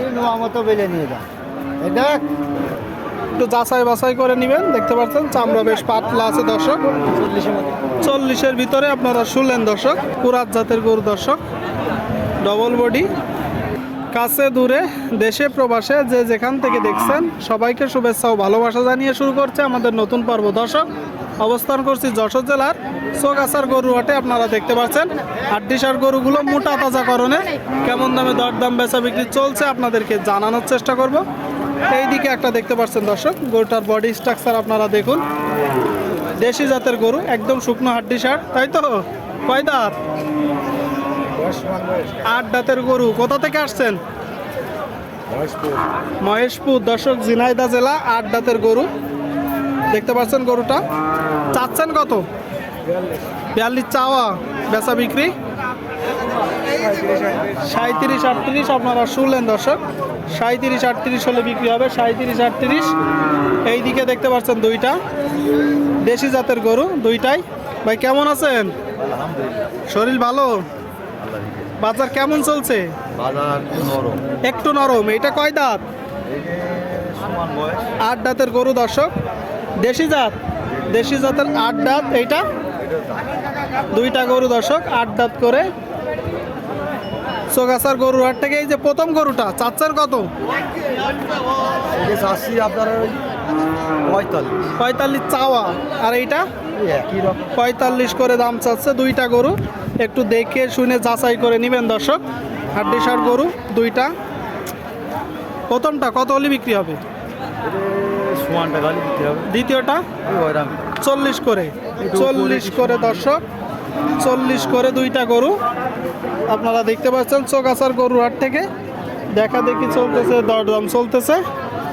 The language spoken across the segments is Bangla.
খালি নোয়া মতো বেলে নিয়ে যা এই একটু যাচাই বাছাই করে নেবেন দেখতে পাচ্ছেন চামড়া বেশ পাতলা আছে দর্শক। চল্লিশের চল্লিশের ভিতরে আপনারা শুনলেন দর্শক কুরাত জাতের গরু দর্শক। ডবল বডি কাছে দূরে দেশে প্রবাসে যে যেখান থেকে দেখছেন সবাইকে শুভেচ্ছা ও ভালোবাসা জানিয়ে শুরু করছে আমাদের নতুন পর্ব দর্শক। অবস্থান করছি যশোর জেলার চোগাছার গরু হাটে আপনারা দেখতে পাচ্ছেন। আটডিসার গরুগুলো মোটা তাজা করণে কেমন দামে দরদাম বেচা বিক্রি চলছে আপনাদেরকে জানানোর চেষ্টা করব। এই দিকে একটা দেখতে পাচ্ছেন দর্শক গরুটার বডি স্ট্রাকচার আপনারা দেখুন। দেশি জাতের গরু একদম শুকনো হাড্ডি সার তাই তো? কয় দাঁত? আট দাঁতের গরু কোথা থেকে আসছেন? মহেশপুর। দর্শক ঝিনাইদা জেলা আট দাঁতের গরু। দেখতে পাচ্ছেন গরুটা। চাচ্ছেন কত? বিয়াল্লিশ চাওয়া বেচা বিক্রি। সাঁত্রিশ আটত্রিশ আপনারা শুনলেন দর্শক। সাঁত্রিশ আটত্রিশ হলে বিক্রি হবে সাঁত্রিশ আটত্রিশ। এই দিকে দেখতে পাচ্ছেন দুইটা। দেশি জাতের গরু দুইটাই। ভাই কেমন আছেন? শরীর ভালো? বাজার কেমন চলছে? নরম। একটু নরম। এটা কয় দাঁত? আট দাঁতের গরু দর্শক। দেশি জাত। দেশি জাতের আট দাঁত এইটা? দুইটা গরু দর্শক আট দাঁত করে। সোগাছার গরুর হাট থেকে এই যে প্রথম গরুটা চাচ্ছেন কত? আপনার পঁয়তাল্লিশ। পঁয়তাল্লিশ চাওয়া। আর এইটা? পঁয়তাল্লিশ করে দাম চাচ্ছে দুইটা গরু। একটু দেখে শুনে যাচাই করে নেবেন দর্শক। হাড্ডিসার গরু দুইটা। প্রথমটা কত হলে বিক্রি হবে? সমানটা গালি দিতে হবে। দ্বিতীয়টা? চল্লিশ করে। চল্লিশ করে দর্শক। চল্লিশ করে দুইটা গরু। আপনারা দেখতে পাচ্ছেন চোগাছার গরু হাট থেকে। দেখা দেখি চলতেছে দরদাম চলতেছে।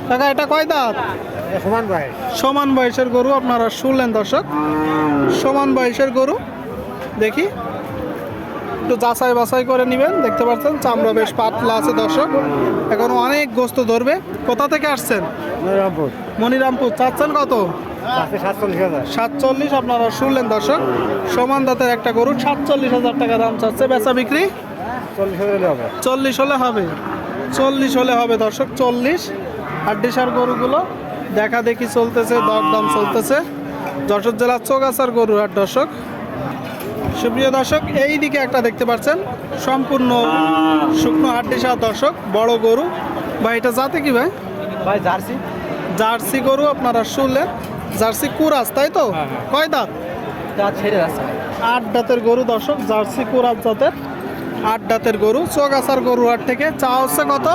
কাকা এটা কয় দাঁত? সমান বয়স। সমান বয়সের গরু আপনারা শুনলেন দর্শক। সমান বয়সের গরু। দেখি। একটু যাচাই বাছাই করে নেবেন দেখতে পাচ্ছেন চামড়া বেশ পাতলা আছে দর্শক। এখনও অনেক গোস্ত ধরবে। কোথা থেকে আসছেন? নরমপুর মনিরামপুর। চাচ্ছেন কত? সাতচল্লিশ আপনারা শুনলেন দর্শক। সমান দাঁতের একটা গরু সাতচল্লিশ হাজার টাকা দাম চাচ্ছে। বেচা বিক্রি? চল্লিশ হলে হবে। চল্লিশ হলে হবে। দর্শক চল্লিশ। হাড্ডিসার গরুগুলো দেখা দেখি চলতেছে দরদাম চলতেছে। যশোর জেলার চৌগাছার গরু হাট দর্শক। সুপ্রিয় দর্শক এই দিকে একটা দেখতে পাচ্ছেন সম্পূর্ণ শুকনো হাড্ডিসার দর্শক বড় গরু। ভাই এটা জাতে কি ভাই? ভাই জার্সি। জার্সি গরু আপনারা শুনলেন। জার্সি কুরাস তাই তো? কয় দাঁত? তা ছেড়ে যাচ্ছে। আট দাঁতের গরু দর্শক জার্সি কুরাত জাতের। আট দাঁতের গরু চৌগাছার গরু হাট থেকে। চা হচ্ছে কত?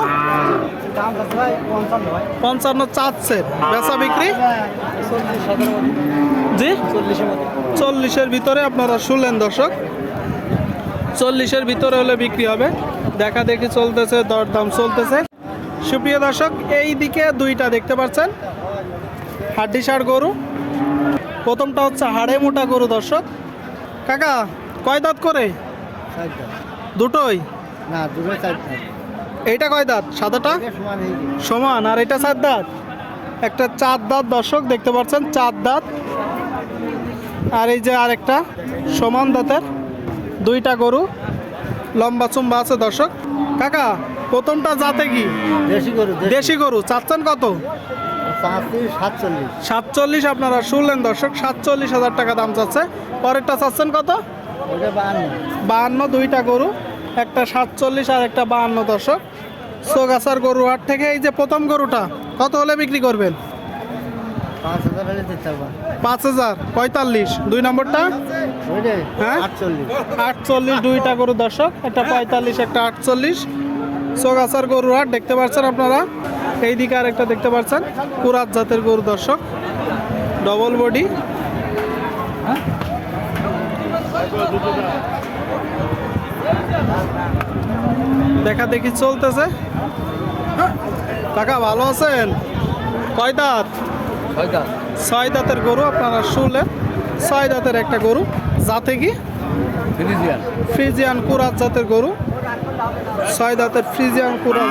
পঞ্চান্ন চাচ্ছে। বেচা বিক্রি? মতো জি চল্লিশের ভিতরে আপনারা শুনলেন দর্শক। চল্লিশের ভিতরে হলে বিক্রি হবে। দেখা দেখি চলতেছে দরদাম চলতেছে। সুপ্রিয় দর্শক এই দিকে দুইটা দেখতে পাচ্ছেন। হাড্ডিসার গরু। প্রথমটা হচ্ছে হাড়ে মোটা গরু দর্শক। কাকা কয় দাঁত করে? দুটোই? না দুটো এইটা কয় দাঁত? সাদাটা? সমান সমান। আর এটা চার দাঁত। একটা চার দাঁত দর্শক দেখতে পাচ্ছেন চার দাঁত। আর এই যে আরেকটা সমান দাঁতের দুইটা গরু লম্বা চুম্বা আছে দর্শক। কাকা প্রথমটা জাতে কি? দেশি গরু দেশি। গরু চাচ্ছেন কত? সাতচল্লিশ। আপনারা শুনলেন দর্শক সাতচল্লিশ হাজার টাকা দাম চাচ্ছে। পরেরটা চাচ্ছেন কত? বাহান্ন। বাহান্ন দুইটা গরু একটা সাতচল্লিশ আর একটা বাহান্ন দর্শক। সোগাছার গরু হাট থেকে এই যে প্রথম গরুটা কত হলে বিক্রি করবেন? পাঁচ হাজার পঁয়তাল্লিশ। দুই নম্বরটা? হ্যাঁ? আটচল্লিশ। দুইটা গরু দর্শক একটা পঁয়তাল্লিশ একটা আটচল্লিশ। সোগাছার গরু হাট দেখতে পাচ্ছেন আপনারা? এই দিকে আর একটা দেখতে পাচ্ছেন কুরাত জাতের গরু দর্শক। ডবল বডি দেখা দেখি চলতেছে। কাকা ভালো আছেন? কয় দাঁত ছয় দাঁতের গরু আপনারা শুনলেন। ছয় দাঁতের একটা গরু যাতে কি? ফিলিজিয়ান ফ্রিজিয়ান কুরাত জাতের গরু। ছয় দাঁতের ফ্রিজিয়ান কুরাত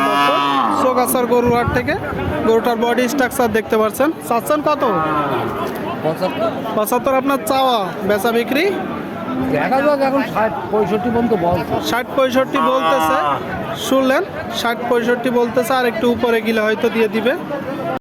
চোগাছার গরুর হাট থেকে গরুটার বডি স্ট্রাকচার দেখতে পাচ্ছেন চাচ্ছেন কত? পঁচাত্তর। আপনার চাওয়া বেচা বিক্রি? এখন ষাট পঁয়ষট্টি পর্যন্ত ষাট পঁয়ষট্টি বলতেছে। শুনলেন ষাট পঁয়ষট্টি বলতেছে আর একটু উপরে গেলে হয়তো দিয়ে দিবে।